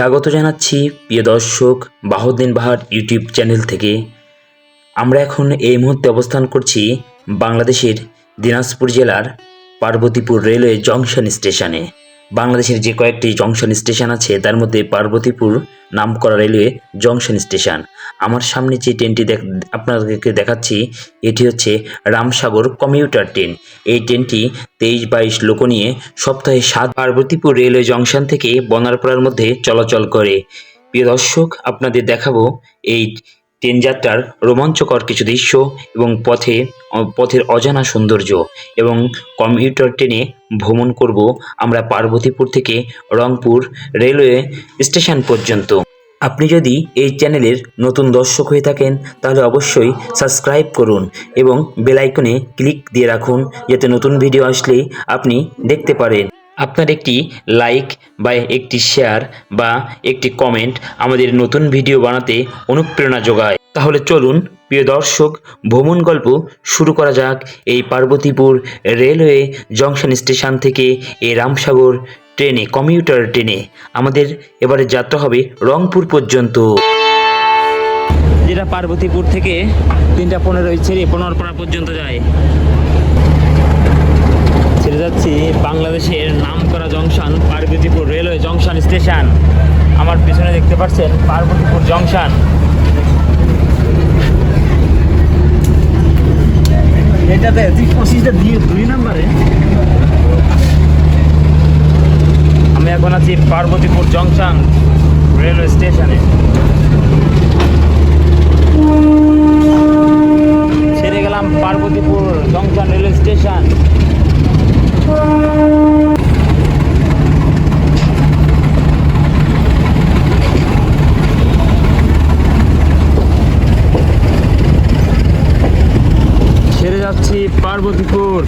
স্বাগত জানাচ্ছি প্রিয় দর্শক বাহুদ্দিন বাহার ইউটিউব চ্যানেল থেকে। আমরা এখন এই মুহূর্তে অবস্থান করছি বাংলাদেশের দিনাজপুর জেলার পার্বতীপুর রেলওয়ে জংশন স্টেশনে। বাংলাদেশের যে কয়েকটি জংশন স্টেশন আছে, তার মধ্যে পার্বতীপুর নামকরা রেলওয়ে জংশন স্টেশন। আমার সামনে যে ট্রেনটি দেখ, আপনাদেরকে দেখাচ্ছি, এটি হচ্ছে রামসাগর কমিউটার ট্রেন। এই ট্রেনটি তেইশ বাইশ লোক নিয়ে সপ্তাহে সাত পার্বতীপুর রেলওয়ে জংশন থেকে বনারপাড়ার মধ্যে চলাচল করে। প্রিয় দর্শক, আপনাদের দেখাবো এই ট্রেন যাত্রার রোমাঞ্চকর কিছু দৃশ্য এবং পথে পথের অজানা সৌন্দর্য এবং কমিউটার ট্রেনে ভ্রমণ করব আমরা পার্বতীপুর থেকে রংপুর রেলওয়ে স্টেশন পর্যন্ত। আপনি যদি এই চ্যানেলের নতুন দর্শক হয়ে থাকেন, তাহলে অবশ্যই সাবস্ক্রাইব করুন এবং বেল আইকনে ক্লিক দিয়ে রাখুন, যাতে নতুন ভিডিও আসলে আপনি দেখতে পারেন। আপনার একটি লাইক বা একটি শেয়ার বা একটি কমেন্ট আমাদের নতুন ভিডিও বানাতে অনুপ্রেরণা যোগায়। তাহলে চলুন, প্রিয় দর্শক, ভ্রমণ গল্প শুরু করা যাক এই পার্বতীপুর রেলওয়ে জংশন স্টেশন থেকে এই রামসাগর ট্রেনে, কমিউটার ট্রেনে। আমাদের এবারে যাত্রা হবে রংপুর পর্যন্ত। যেটা পার্বতীপুর থেকে তিনটা পনেরো ছেড়ে পনেরোপাড়া পর্যন্ত যায়। ছেড়ে যাচ্ছি বাংলাদেশের নাম করা junction, Parbatipur railway junction station. আমার পিছনে দেখতে পাচ্ছেন পার্বতীপুর জংশন। এটাতে ত্রিশ পঁচিশটা দিয়ে দুই নাম্বারে। আমি এখন আছি পার্বতীপুর জংশন রেলওয়ে স্টেশনে। ছেড়ে গেলাম পার্বতীপুর জংশন রেলওয়ে স্টেশন ছেড়ে যাচ্ছি Parbatipur.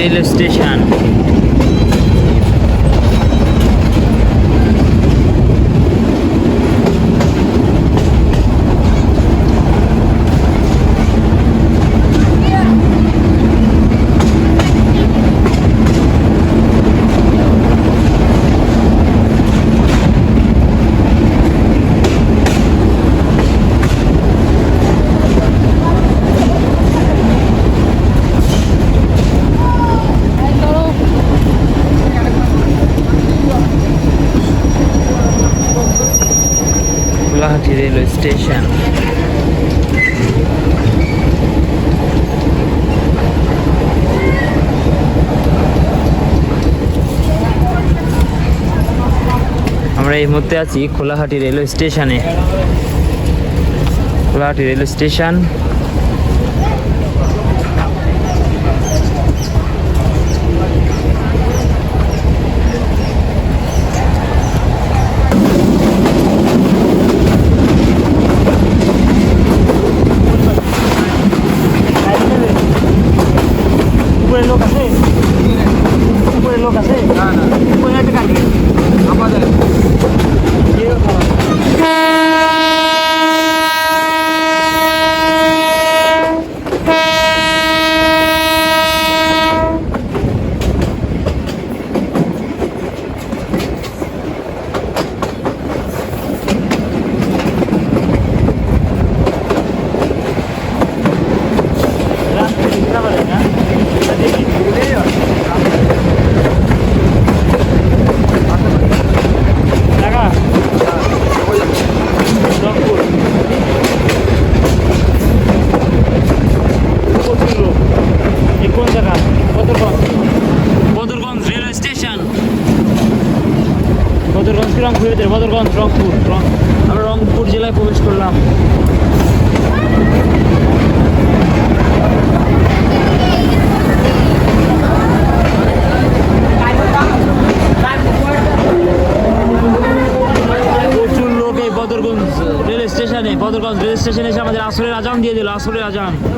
Railway station Kolahati railway station আমরা এই মুহূর্তে আছি খোলাহাটি রেলওয়ে স্টেশনে। খোলাহাটি রেলওয়ে স্টেশন উপরে লোক আছে উপরে লোক আছে না না উপরে একটা কাটবে আমাদের কোন জায়গা বদরগঞ্জ বদরগঞ্জ রেলওয়ে স্টেশন বদরগঞ্জ কি রংপুর ভিতরে বদরগঞ্জ রংপুর রং আমরা রংপুর জেলায় প্রবেশ করলাম প্রচুর লোক এই বদরগঞ্জ রেল স্টেশনে বদরগঞ্জ রেল স্টেশনে এসে আমাদের আসরের দিয়ে আজান।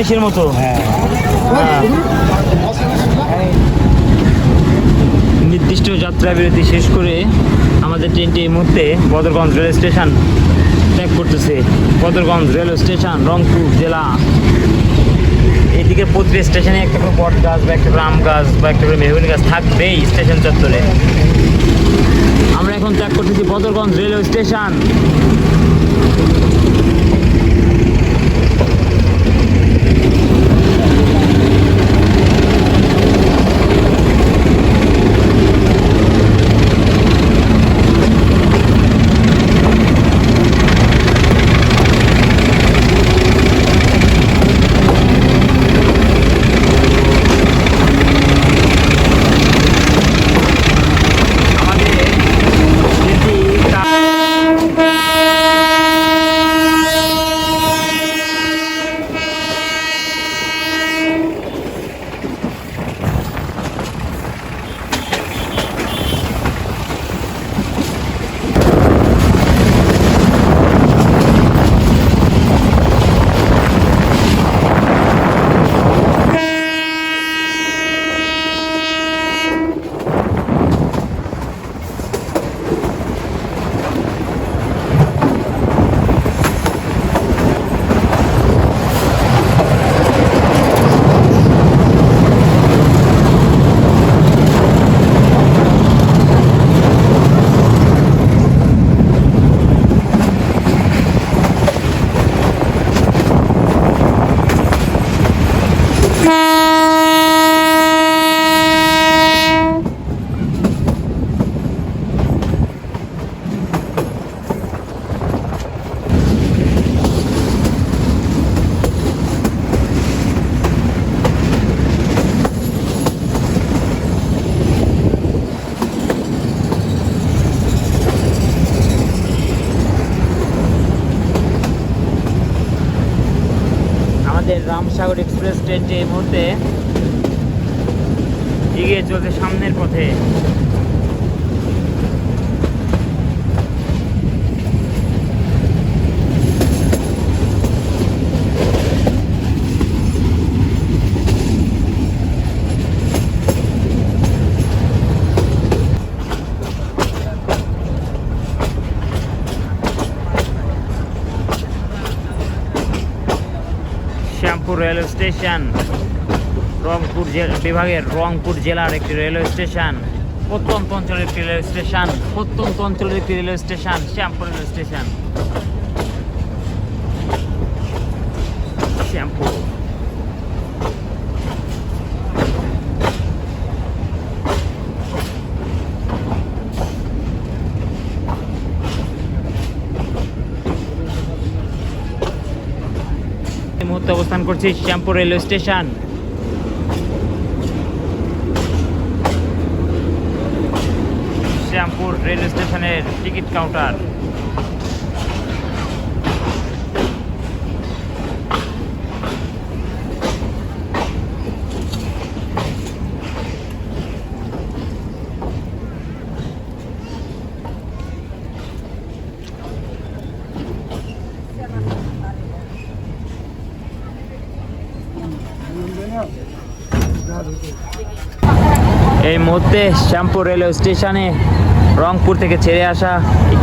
কুষ্টিয়ার মতো। হ্যাঁ। নির্দিষ্ট যাত্রা বিরতি শেষ করে আমাদের ট্রেনটি এই মুহূর্তে বদরগঞ্জ রেল স্টেশন ত্যাগ করতেছে। বদরগঞ্জ রেল স্টেশন, রংপুর জেলা। এদিকে প্রতি স্টেশনে একটা করে বট গাছ বা একটা করে আম গাছ বা একটা করে মেহগুনি গাছ থাকবেই স্টেশন চত্বরে। আমরা এখন ত্যাগ করতেছি Badarganj railway station. Himsagar express ট্রেনটি এই মুহূর্তে এগিয়ে চলছে সামনের পথে শ্যামপুর রেলওয়ে স্টেশন, রংপুর বিভাগের রংপুর জেলার একটি রেলওয়ে স্টেশন, প্রত্যন্ত অঞ্চলের একটি রেলওয়ে স্টেশন, প্রত্যন্ত অঞ্চলের একটি railway station, Shyampur railway station. Shyampur এই মুহূর্তে অবস্থান করছি Shyampur railway station. Shyampur railway স্টেশনের টিকিট কাউন্টার এই মুহূর্তে শ্যামপুর রেলওয়ে স্টেশনে রংপুর থেকে ছেড়ে আসা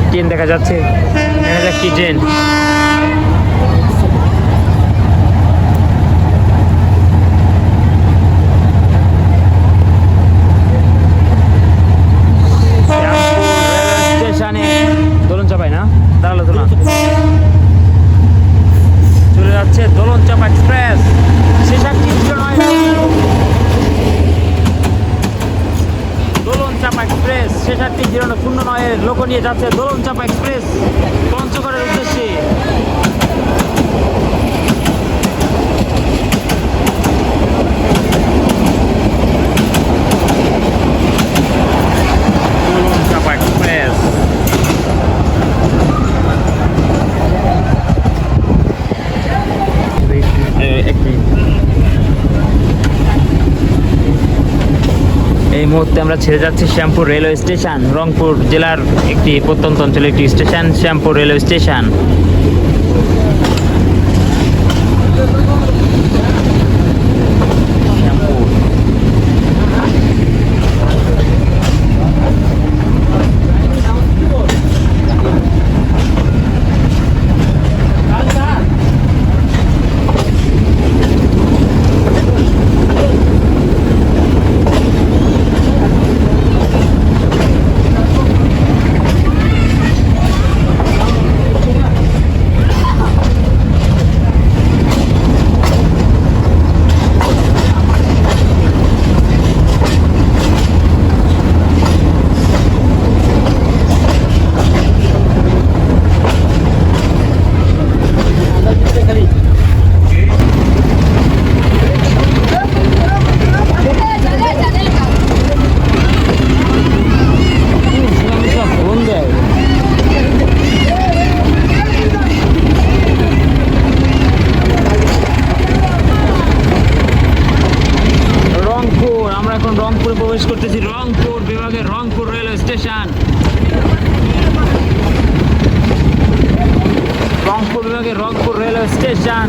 ট্রেন দেখা যাচ্ছে। দেখা যাক ট্রেন শ্যামপুর রেলওয়ে স্টেশনে দোলন চাপাই না দাঁড়াল তো না চলে যাচ্ছে দোলন চাপা এক্সপ্রেস শেষার চিত্র নয় দোলন চাপা এক্সপ্রেস শেষারটি জিরো শূন্য লোক নিয়ে যাচ্ছে দোলন চাপা এক্সপ্রেস পঞ্চগড়ের উদ্দেশ্যে দোলন চাপা এক্সপ্রেস এক মিনিট এই মুহূর্তে আমরা ছেড়ে যাচ্ছি শ্যামপুর রেলওয়ে স্টেশন, রংপুর জেলার একটি প্রত্যন্ত অঞ্চলের একটি station, Shyampur railway station Shyampur phone দেয় রংপুর আমরা এখন রংপুরে প্রবেশ করতেছি রংপুর রেলওয়ে স্টেশন। রংপুর বিভাগের রংপুর রেলওয়ে স্টেশন।